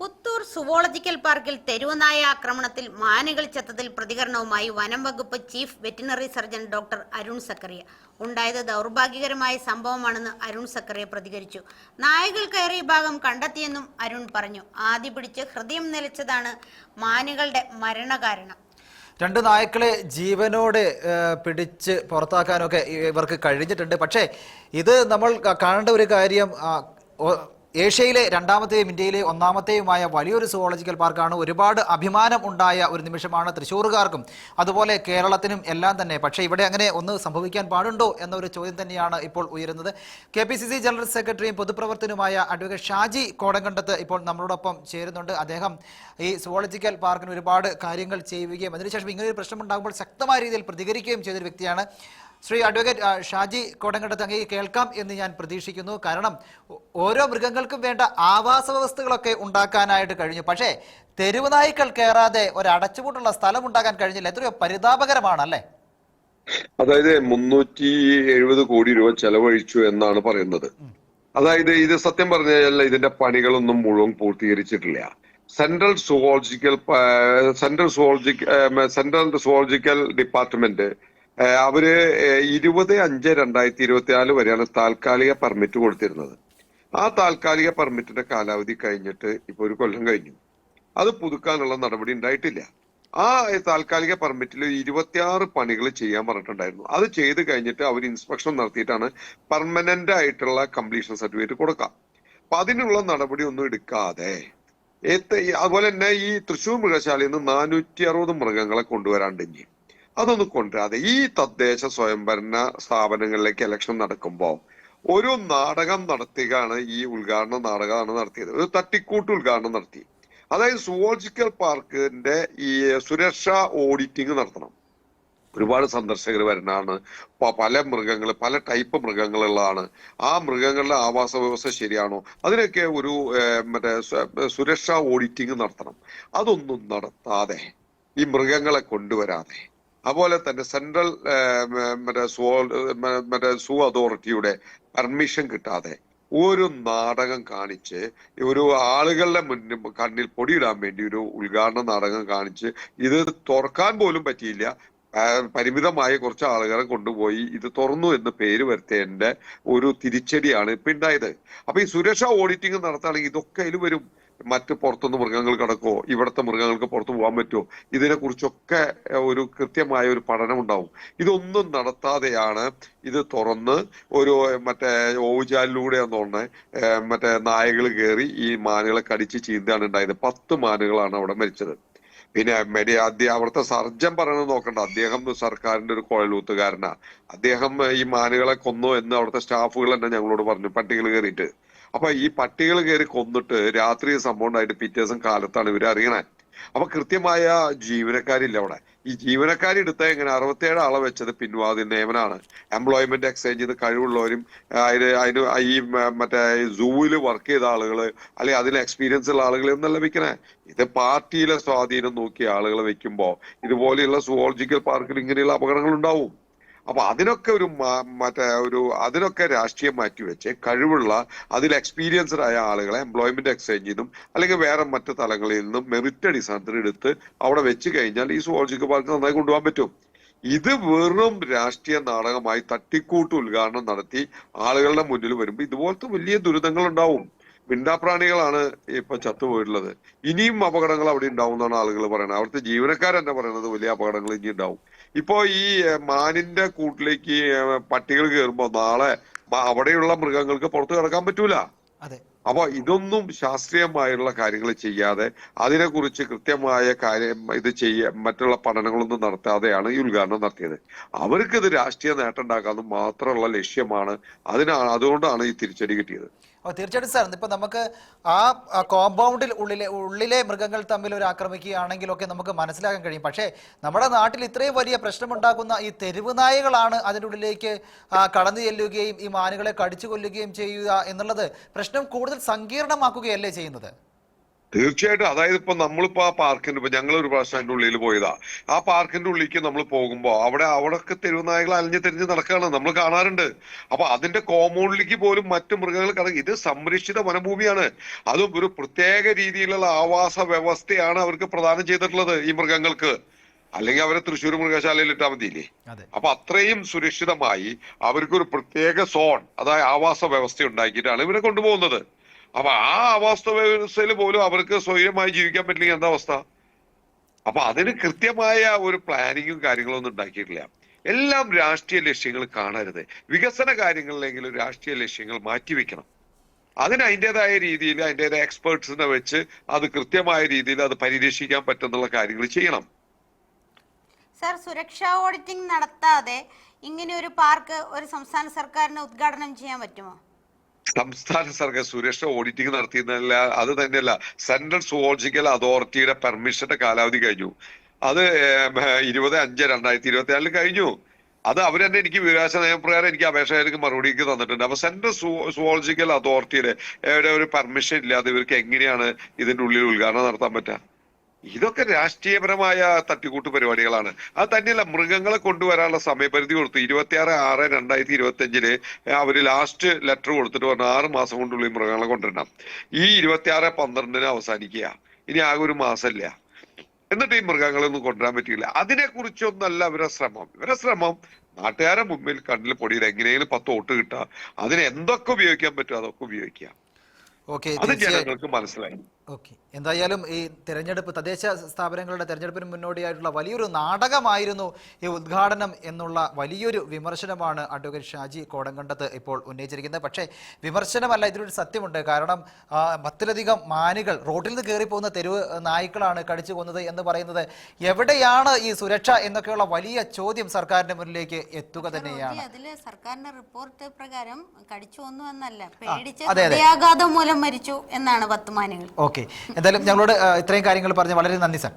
Puthur zoological പാർക്കിൽ തെരുവനായ ആക്രമണത്തിൽ മാനുകൾ ചത്തതിൽ പ്രതികരണവുമായി വനം വകുപ്പ് chief veterinary surgeon doctor Arun Zachariah. ഉണ്ടായത് ദൗർഭാഗ്യകരമായ സംഭവമാണെന്ന് അരുൺ സക്കറിയ പ്രതികരിച്ചു. നായകൾ കയറിയ ഭാഗം കണ്ടെത്തിയെന്നും അരുൺ പറഞ്ഞു. ആദ്യ പിടിച്ച് ഹൃദയം നിലച്ചതാണ് മാനുകളുടെ മരണകാരണം. രണ്ട് നായ്ക്കളെ ജീവനോടെ പിടിച്ച് പുറത്താക്കാനൊക്കെ ഇവർക്ക് കഴിഞ്ഞിട്ടുണ്ട്. പക്ഷേ ഇത് നമ്മൾ കാണേണ്ട ഒരു കാര്യം ഏഷ്യയിലെ രണ്ടാമത്തെയും ഇന്ത്യയിലെ ഒന്നാമത്തെയുമായ വലിയൊരു സുവോളജിക്കൽ പാർക്കാണ്. ഒരുപാട് അഭിമാനം ഉണ്ടായ ഒരു നിമിഷമാണ് തൃശ്ശൂർകാർക്കും അതുപോലെ കേരളത്തിനും എല്ലാം തന്നെ. പക്ഷേ ഇവിടെ അങ്ങനെ ഒന്ന് സംഭവിക്കാൻ പാടുണ്ടോ എന്നൊരു ചോദ്യം തന്നെയാണ് ഇപ്പോൾ ഉയരുന്നത്. കെ ജനറൽ സെക്രട്ടറിയും പൊതുപ്രവർത്തനുമായ അഡ്വക്കേറ്റ് ഷാജി കോടങ്കണ്ടത്ത് ഇപ്പോൾ നമ്മളോടൊപ്പം ചേരുന്നുണ്ട്. അദ്ദേഹം ഈ സുവോളജിക്കൽ പാർക്കിന് ഒരുപാട് കാര്യങ്ങൾ ചെയ്യുകയും അതിനുശേഷം ഇങ്ങനെ ഒരു പ്രശ്നമുണ്ടാകുമ്പോൾ ശക്തമായ രീതിയിൽ പ്രതികരിക്കുകയും ചെയ്തൊരു വ്യക്തിയാണ്. ശ്രീ അഡ്വക്കേറ്റ് ഷാജി കോടങ്കണ്ടത്ത് തങ്ങി കേൾക്കാം എന്ന് ഞാൻ പ്രതീക്ഷിക്കുന്നു. കാരണം ഓരോ മൃഗങ്ങൾക്കും വേണ്ട ആവാസ വ്യവസ്ഥകളൊക്കെ ഉണ്ടാക്കാനായിട്ട് കഴിഞ്ഞു. പക്ഷേ തെരുവ് നായ്ക്കൾ കയറാതെ ഒരു അടച്ചുപൂട്ടുള്ള സ്ഥലം ഉണ്ടാക്കാൻ കഴിഞ്ഞില്ല. എത്രയോ പരിതാപകരമാണ് അല്ലേ അതായത് മുന്നൂറ്റി എഴുപത് കോടി രൂപ ചെലവഴിച്ചു എന്നാണ് പറയുന്നത്. അതായത് ഇത് സത്യം പറഞ്ഞാൽ ഇതിന്റെ പണികളൊന്നും മുഴുവൻ പൂർത്തീകരിച്ചിട്ടില്ല. Central zoological central zoological central zoological department അവർ ഇരുപത് അഞ്ച് രണ്ടായിരത്തി ഇരുപത്തിനാല് വരെയാണ് താൽക്കാലിക പെർമിറ്റ് കൊടുത്തിരുന്നത്. ആ താൽക്കാലിക പെർമിറ്റിന്റെ കാലാവധി കഴിഞ്ഞിട്ട് ഇപ്പൊ ഒരു കൊല്ലം കഴിഞ്ഞു. അത് പുതുക്കാനുള്ള നടപടി ഉണ്ടായിട്ടില്ല. ആ താൽക്കാലിക പെർമിറ്റിൽ ഇരുപത്തിയാറ് പണികൾ ചെയ്യാൻ പറഞ്ഞിട്ടുണ്ടായിരുന്നു. അത് ചെയ്ത് കഴിഞ്ഞിട്ട് അവർ ഇൻസ്പെക്ഷൻ നടത്തിയിട്ടാണ് പെർമനന്റ് ആയിട്ടുള്ള കംപ്ലീഷൻ സർട്ടിഫിക്കറ്റ് കൊടുക്കാം അപ്പൊ അതിനുള്ള നടപടി ഒന്നും എടുക്കാതെ അതുപോലെ തന്നെ ഈ തൃശൂർ മൃഗശാലയിൽ നിന്ന് നാനൂറ്റി അറുപത് മൃഗങ്ങളെ കൊണ്ടുവരാണ്ട് ഇനി. അതൊന്നും കൊണ്ടുവരാതെ ഈ തദ്ദേശ സ്വയംഭരണ സ്ഥാപനങ്ങളിലേക്ക് ഇലക്ഷൻ നടക്കുമ്പോൾ ഒരു നാടകം നടത്തുകയാണ് ഈ ഉദ്ഘാടന നാടകമാണ് നടത്തിയത്. ഒരു തട്ടിക്കൂട്ട് ഉദ്ഘാടനം നടത്തി. അതായത് സുവോളജിക്കൽ പാർക്കിന്റെ ഈ സുരക്ഷാ ഓഡിറ്റിംഗ് നടത്തണം. ഒരുപാട് സന്ദർശകർ വരുന്നതാണ് പല മൃഗങ്ങൾ പല ടൈപ്പ് മൃഗങ്ങളുള്ളതാണ്. ആ മൃഗങ്ങളുടെ ആവാസ വ്യവസ്ഥ ശരിയാണോ? അതിനൊക്കെ ഒരു മറ്റേ സുരക്ഷാ ഓഡിറ്റിംഗ് നടത്തണം. അതൊന്നും നടത്താതെ ഈ മൃഗങ്ങളെ കൊണ്ടുവരാതെ അതുപോലെ തന്നെ സെൻട്രൽ മറ്റേ സൂ മറ്റേ സൂ അതോറിറ്റിയുടെ പെർമിഷൻ കിട്ടാതെ ഒരു നാടകം കാണിച്ച് ഒരു ആളുകളുടെ മുന്നിൽ കണ്ണിൽ പൊടിയിടാൻ വേണ്ടി ഒരു ഉദ്ഘാടന നാടകം കാണിച്ച് ഇത് തുറക്കാൻ പോലും പറ്റിയില്ല. പരിമിതമായ കുറച്ച് ആളുകളെ കൊണ്ടുപോയി ഇത് തുറന്നു എന്ന് പേര് വരുത്തേണ്ട ഒരു തിരിച്ചടിയാണ് ഇപ്പൊ ഉണ്ടായത്. അപ്പൊ ഈ സുരക്ഷാ ഓഡിറ്റിംഗ് നടത്തുകയാണെങ്കിൽ ഇതൊക്കെ അതിൽ വരും. മറ്റ് പുറത്തുനിന്ന് മൃഗങ്ങൾ കിടക്കുമോ ഇവിടുത്തെ മൃഗങ്ങൾക്ക് പുറത്തു പോകാൻ പറ്റുമോ ഇതിനെ കുറിച്ചൊക്കെ ഒരു കൃത്യമായ ഒരു പഠനം ഉണ്ടാവും ഇതൊന്നും നടത്താതെയാണ് ഇത് തുറന്ന് ഒരു മറ്റേ ഓവുചാലിലൂടെ തോന്നുന്നത് മറ്റേ നായകൾ കയറി ഈ മാനുകളെ കടിച്ച് ചീന്താണ് ഉണ്ടായത്. പത്ത് മാനുകളാണ് അവിടെ മരിച്ചത്. പിന്നെ മെഡി അദ്ദേഹം അവിടുത്തെ സർജൻ പറയണത് നോക്കണ്ട. അദ്ദേഹം സർക്കാരിന്റെ ഒരു കുഴലൂത്തുകാരനാ. അദ്ദേഹം ഈ മാനുകളെ കൊന്നു എന്ന് അവിടുത്തെ സ്റ്റാഫുകൾ തന്നെ ഞങ്ങളോട് പറഞ്ഞു പട്ടികൾ കയറിയിട്ട്. അപ്പൊ ഈ പട്ടികൾ കയറി കൊന്നിട്ട് രാത്രി സംഭവം ഉണ്ടായിട്ട് പിറ്റേ ദിവസം കാലത്താണ് ഇവർ അറിയണേ. അപ്പൊ കൃത്യമായ ജീവനക്കാരില്ല അവിടെ. ഈ ജീവനക്കാരി എടുത്ത എങ്ങനെ? അറുപത്തിയേഴ് ആളെ വെച്ചത് പിൻവാതി നിയമനാണ്. എംപ്ലോയ്മെന്റ് എക്സ്ചേഞ്ച് ചെയ്ത് കഴിവുള്ളവരും അതിന് അതിന് ഈ മറ്റേ സൂവിൽ വർക്ക് ചെയ്ത ആളുകൾ അല്ലെങ്കിൽ അതിന് എക്സ്പീരിയൻസ് ഉള്ള ആളുകളെ ഒന്നും ലഭിക്കണേ. ഇത് പാർട്ടിയിലെ സ്വാധീനം നോക്കിയ ആളുകളെ വെക്കുമ്പോ ഇതുപോലെയുള്ള സുവോളജിക്കൽ പാർക്കിൽ ഇങ്ങനെയുള്ള അപകടങ്ങൾ ഉണ്ടാവും. അപ്പൊ അതിനൊക്കെ ഒരു മറ്റേ ഒരു അതിനൊക്കെ രാഷ്ട്രീയം മാറ്റിവെച്ച് കഴിവുള്ള അതിൽ എക്സ്പീരിയൻസ്ഡ് ആയ ആളുകളെ എംപ്ലോയ്മെന്റ് എക്സ്ചേഞ്ചിൽ നിന്നും അല്ലെങ്കിൽ വേറെ മറ്റു തലങ്ങളിൽ നിന്നും മെറിറ്റ് അടിസ്ഥാനത്തിൽ എടുത്ത് അവിടെ വെച്ച് കഴിഞ്ഞാൽ ഈ സുവോളജിക്കൽ പാർക്ക് നന്നായി കൊണ്ടുപോകാൻ പറ്റും. ഇത് വെറും രാഷ്ട്രീയ നാടകമായി തട്ടിക്കൂട്ട് ഉദ്ഘാടനം നടത്തി ആളുകളുടെ മുന്നിൽ വരുമ്പോൾ ഇതുപോലത്തെ വലിയ ദുരിതങ്ങൾ ഉണ്ടാവും മിണ്ടാപ്രാണികളാണ് ഇപ്പൊ ചത്തുപോയിട്ടുള്ളത്. ഇനിയും അപകടങ്ങൾ അവിടെ ഉണ്ടാവും എന്നാണ് ആളുകൾ പറയുന്നത്. അവിടുത്തെ ജീവനക്കാരെന്നെ പറയുന്നത് വലിയ അപകടങ്ങൾ ഇനി ഉണ്ടാവും. ഇപ്പോ ഈ മാനിന്റെ കൂട്ടിലേക്ക് പട്ടികൾ കയറുമ്പോ നാളെ അവിടെയുള്ള മൃഗങ്ങൾക്ക് പുറത്തു കിടക്കാൻ പറ്റൂല. അപ്പൊ ഇതൊന്നും ശാസ്ത്രീയമായുള്ള കാര്യങ്ങൾ ചെയ്യാതെ അതിനെക്കുറിച്ച് കൃത്യമായ കാര്യം ഇത് ചെയ്യ മറ്റുള്ള പഠനങ്ങളൊന്നും നടത്താതെയാണ് ഈ ഉദ്ഘാടനം നടത്തിയത്. അവർക്ക് ഇത് രാഷ്ട്രീയ നേട്ടം ഉണ്ടാക്കാതെ മാത്രമുള്ള ലക്ഷ്യമാണ് അതിനാണ് അതുകൊണ്ടാണ് ഈ തിരിച്ചടി കിട്ടിയത്. അപ്പോൾ തീർച്ചയായിട്ടും സാർ ഇപ്പൊ നമുക്ക് ആ കോമ്പൗണ്ടിൽ ഉള്ളിലെ ഉള്ളിലെ മൃഗങ്ങൾ തമ്മിൽ ഒരു ആക്രമിക്കുകയാണെങ്കിലൊക്കെ നമുക്ക് മനസ്സിലാക്കാൻ കഴിയും. പക്ഷേ നമ്മുടെ നാട്ടിൽ ഇത്രയും വലിയ പ്രശ്നമുണ്ടാക്കുന്ന ഈ തെരുവ് നായകളാണ് അതിന്റെ ഉള്ളിലേക്ക് കടന്നു ചെല്ലുകയും ഈ മാനുകളെ കടിച്ചു കൊല്ലുകയും ചെയ്യുക എന്നുള്ളത് പ്രശ്നം കൂടുതൽ സങ്കീർണമാക്കുകയല്ലേ ചെയ്യുന്നത്? തീർച്ചയായിട്ടും. അതായത് ഇപ്പൊ നമ്മളിപ്പോ ആ പാർക്കിന്റെ ഇപ്പൊ ഞങ്ങൾ ഒരു പ്രാവശ്യം അതിന്റെ ഉള്ളിൽ പോയതാ. ആ പാർക്കിന്റെ ഉള്ളിലേക്ക് നമ്മൾ പോകുമ്പോ അവിടെ അവിടൊക്കെ തെരുവുനായകൾ അലഞ്ഞു തിരിഞ്ഞ് നടക്കുകയാണ് നമ്മൾ കാണാറുണ്ട്. അപ്പൊ അതിന്റെ കോമ്പൗണ്ടിലേക്ക് പോലും മറ്റു മൃഗങ്ങൾ കട ഇത് സംരക്ഷിത വനഭൂമിയാണ്. അതും ഒരു പ്രത്യേക രീതിയിലുള്ള ആവാസ വ്യവസ്ഥയാണ് അവർക്ക് പ്രദാനം ചെയ്തിട്ടുള്ളത് ഈ മൃഗങ്ങൾക്ക്. അല്ലെങ്കിൽ അവരെ തൃശ്ശൂർ മൃഗശാലയിൽ ഇട്ടാൽ മതിയില്ലേ? അപ്പൊ അത്രയും സുരക്ഷിതമായി അവർക്കൊരു പ്രത്യേക സോൺ അതായത് ആവാസ വ്യവസ്ഥ ഉണ്ടാക്കിയിട്ടാണ് ഇവരെ കൊണ്ടുപോകുന്നത്. അപ്പൊ ആ അവസ്ഥ വ്യവസ്ഥയിൽ പോലും അവർക്ക് സ്വയമായി ജീവിക്കാൻ പറ്റില്ലെങ്കിൽ എന്താ അവസ്ഥ? അപ്പൊ അതിന് കൃത്യമായ ഒരു പ്ലാനിങ്ങും കാര്യങ്ങളും ഒന്നും ഉണ്ടാക്കിയിട്ടില്ല. എല്ലാം രാഷ്ട്രീയ ലക്ഷ്യങ്ങൾ കാണരുത്. വികസന കാര്യങ്ങളിലെങ്കിലും രാഷ്ട്രീയ ലക്ഷ്യങ്ങൾ മാറ്റിവെക്കണം അതിന് അതിന്റെതായ രീതിയിൽ അതിന്റെതായ എക്സ്പേർട്സിനെ വെച്ച് അത് കൃത്യമായ രീതിയിൽ അത് പരിരക്ഷിക്കാൻ പറ്റുന്നുള്ള കാര്യങ്ങൾ ചെയ്യണം. സർ സുരക്ഷാ ഓഡിറ്റിംഗ് നടത്താതെ ഇങ്ങനെ ഒരു പാർക്ക് ഒരു സംസ്ഥാന സർക്കാരിന് ഉദ്ഘാടനം ചെയ്യാൻ പറ്റുമോ? സംസ്ഥാന സർക്കാർ സുരക്ഷ ഓഡിറ്റിംഗ് നടത്തിയെന്നല്ല അത് തന്നെയല്ല സെൻട്രൽ സുവോളജിക്കൽ അതോറിറ്റിയുടെ പെർമിഷന്റെ കാലാവധി കഴിഞ്ഞു. അത് ഇരുപത് അഞ്ച് രണ്ടായിരത്തി ഇരുപത്തി നാലിൽ കഴിഞ്ഞു. അത് അവർ തന്നെ എനിക്ക് വികാസ നയപ്രകാരം എനിക്ക് അപേക്ഷകർക്ക് മറുപടിക്ക് തന്നിട്ടുണ്ട്. അപ്പൊ സെൻട്രൽ സുവോളജിക്കൽ അതോറിറ്റിയുടെ ഒരു പെർമിഷൻ ഇല്ലാതെ ഇവർക്ക് എങ്ങനെയാണ് ഇതിന്റെ ഉള്ളിൽ ഉദ്ഘാടനം നടത്താൻ പറ്റുക? ഇതൊക്കെ രാഷ്ട്രീയപരമായ തട്ടിക്കൂട്ട് പരിപാടികളാണ്. അത് തന്നെയല്ല മൃഗങ്ങളെ കൊണ്ടുവരാനുള്ള സമയപരിധി കൊടുത്തു. ഇരുപത്തിയാറ് ആറ് രണ്ടായിരത്തി ഇരുപത്തി അഞ്ചിൽ അവർ ലാസ്റ്റ് ലെറ്റർ കൊടുത്തിട്ട് പറഞ്ഞു ആറ് മാസം കൊണ്ടുള്ളിൽ മൃഗങ്ങളെ കൊണ്ടുവരണം. ഈ ഇരുപത്തിയാറ് പന്ത്രണ്ടിന് അവസാനിക്കുക. ഇനി ആകെ ഒരു മാസമില്ല എന്നിട്ട് ഈ മൃഗങ്ങളൊന്നും കൊണ്ടുവരാൻ പറ്റിയില്ല. അതിനെ കുറിച്ചൊന്നല്ല ഇവരെ ശ്രമം. ഇവരെ ശ്രമം നാട്ടുകാരെ മുമ്പിൽ കണ്ണിൽ പൊടിയിൽ എങ്ങനെയെങ്കിലും പത്ത് വോട്ട് കിട്ടുക. അതിന് എന്തൊക്കെ ഉപയോഗിക്കാൻ പറ്റുമോ അതൊക്കെ ഉപയോഗിക്കുക. അത് ജനങ്ങൾക്ക് മനസ്സിലായി. ഓക്കെ. എന്തായാലും ഈ തെരഞ്ഞെടുപ്പ് തദ്ദേശ സ്ഥാപനങ്ങളുടെ തെരഞ്ഞെടുപ്പിന് മുന്നോടിയായിട്ടുള്ള വലിയൊരു നാടകമായിരുന്നു ഈ ഉദ്ഘാടനം എന്നുള്ള വലിയൊരു വിമർശനമാണ് അഡ്വക്കേറ്റ് ഷാജി കോടങ്കണ്ടത്ത് ഇപ്പോൾ ഉന്നയിച്ചിരിക്കുന്നത്. പക്ഷേ വിമർശനമല്ല ഇതിലൊരു സത്യമുണ്ട്. കാരണം പത്തിലധികം മാനുകൾ റോഡിൽ നിന്ന് കയറി പോകുന്ന തെരുവ് നായ്ക്കളാണ് കടിച്ചു കൊന്നത് എന്ന് പറയുന്നത് എവിടെയാണ് ഈ സുരക്ഷ എന്നൊക്കെയുള്ള വലിയ ചോദ്യം സർക്കാരിന്റെ മുന്നിലേക്ക് എത്തുക തന്നെയാണ്. സർക്കാരിന്റെ റിപ്പോർട്ട് പ്രകാരം കടിച്ചു ഒന്നും എന്നല്ല പേടിച്ച്. മൂലം മരിച്ചു എന്നാണ് പത്ത് മാനുകൾ. ഓക്കെ. എന്തായാലും ഞങ്ങളോട് ഇത്രയും കാര്യങ്ങൾ പറഞ്ഞ് വളരെ നന്ദി സർ.